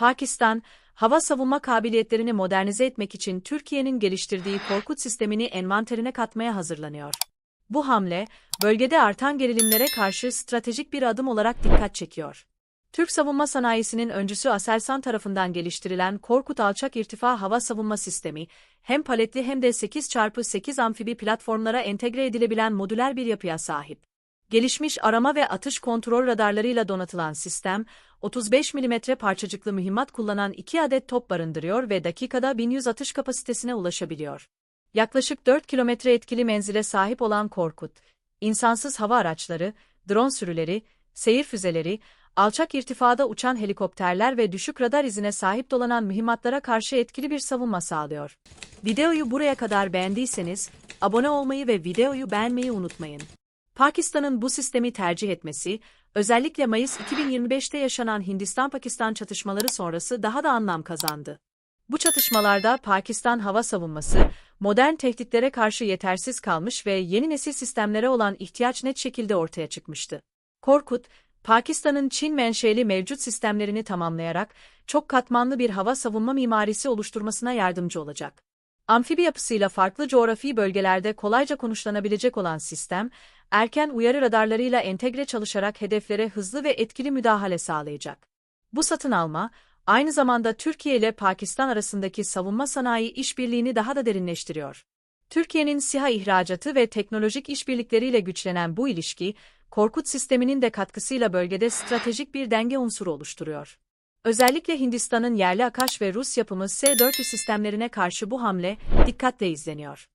Pakistan, hava savunma kabiliyetlerini modernize etmek için Türkiye'nin geliştirdiği Korkut sistemini envanterine katmaya hazırlanıyor. Bu hamle, bölgede artan gerilimlere karşı stratejik bir adım olarak dikkat çekiyor. Türk savunma sanayisinin öncüsü Aselsan tarafından geliştirilen Korkut alçak irtifa hava savunma sistemi, hem paletli hem de 8x8 amfibi platformlara entegre edilebilen modüler bir yapıya sahip. Gelişmiş arama ve atış kontrol radarlarıyla donatılan sistem, 35 mm parçacıklı mühimmat kullanan 2 adet top barındırıyor ve dakikada 1100 atış kapasitesine ulaşabiliyor. Yaklaşık 4 kilometre etkili menzile sahip olan Korkut, insansız hava araçları, drone sürüleri, seyir füzeleri, alçak irtifada uçan helikopterler ve düşük radar izine sahip dolanan mühimmatlara karşı etkili bir savunma sağlıyor. Videoyu buraya kadar beğendiyseniz, abone olmayı ve videoyu beğenmeyi unutmayın. Pakistan'ın bu sistemi tercih etmesi, özellikle Mayıs 2025'te yaşanan Hindistan-Pakistan çatışmaları sonrası daha da anlam kazandı. Bu çatışmalarda Pakistan hava savunması, modern tehditlere karşı yetersiz kalmış ve yeni nesil sistemlere olan ihtiyaç net şekilde ortaya çıkmıştı. Korkut, Pakistan'ın Çin menşeli mevcut sistemlerini tamamlayarak çok katmanlı bir hava savunma mimarisi oluşturmasına yardımcı olacak. Amfibi yapısıyla farklı coğrafi bölgelerde kolayca konuşlanabilecek olan sistem, erken uyarı radarlarıyla entegre çalışarak hedeflere hızlı ve etkili müdahale sağlayacak. Bu satın alma, aynı zamanda Türkiye ile Pakistan arasındaki savunma sanayi işbirliğini daha da derinleştiriyor. Türkiye'nin SİHA ihracatı ve teknolojik işbirlikleriyle güçlenen bu ilişki, Korkut sisteminin de katkısıyla bölgede stratejik bir denge unsuru oluşturuyor. Özellikle Hindistan'ın yerli Akaş ve Rus yapımı S-400 sistemlerine karşı bu hamle dikkatle izleniyor.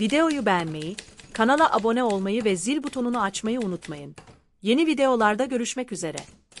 Videoyu beğenmeyi, kanala abone olmayı ve zil butonunu açmayı unutmayın. Yeni videolarda görüşmek üzere.